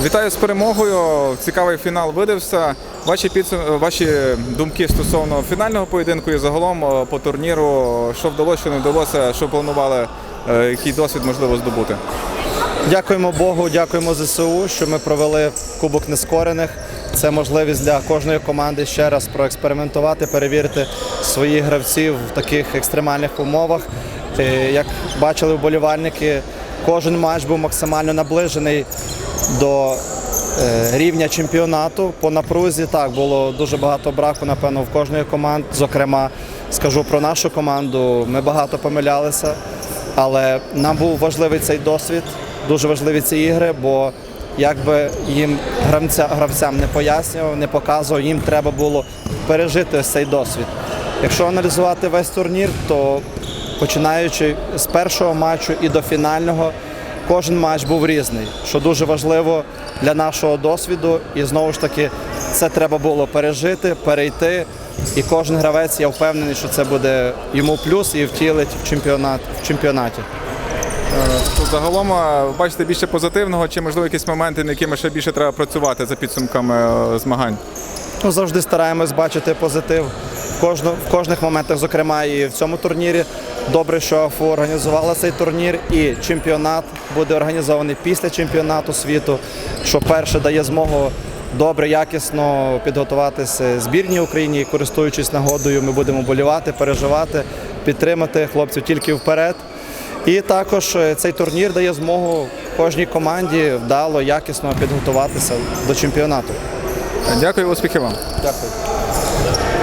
Вітаю з перемогою. Цікавий фінал видався. Ваші підсум... ваші думки стосовно фінального поєдинку і загалом е, по турніру, що вдалося, що не вдалося, що планували, е, який досвід можливо здобути. Дякуємо Богу, дякуємо ЗСУ, що ми провели Кубок Нескорених. Це можливість для кожної команди ще раз проекспериментувати, перевірити своїх гравців в таких екстремальних умовах. Е, Як бачили вболівальники, кожен матч був максимально наближений до е, рівня чемпіонату. По напрузі так було дуже багато браку, напевно, в кожної команди. Зокрема, скажу про нашу команду. Ми багато помилялися, але нам був важливий цей досвід, дуже важливі ці ігри, бо якби їм гравця, гравцям не пояснював, не показував, їм треба було пережити ось цей досвід. Якщо аналізувати весь турнір, то починаючи з першого матчу і до фінального, кожен матч був різний, що дуже важливо для нашого досвіду. І знову ж таки, це треба було пережити, перейти. І кожен гравець, я впевнений, що це буде йому плюс і втілить в чемпіонат в чемпіонаті. Е, Загалом бачите більше позитивного, чи можливо якісь моменти, над якими ще більше треба працювати за підсумками е, змагань. Ну, завжди стараємось бачити позитив в кожних моментах, зокрема і в цьому турнірі. Добре, що АФУ організувала цей турнір, і чемпіонат буде організований після чемпіонату світу, що перше дає змогу добре, якісно підготуватися збірній Україні. І користуючись нагодою, ми будемо болівати, переживати, підтримати хлопців тільки вперед. І також е, цей турнір дає змогу кожній команді вдало, якісно підготуватися до чемпіонату. Дякую, успіхів вам. Дякую.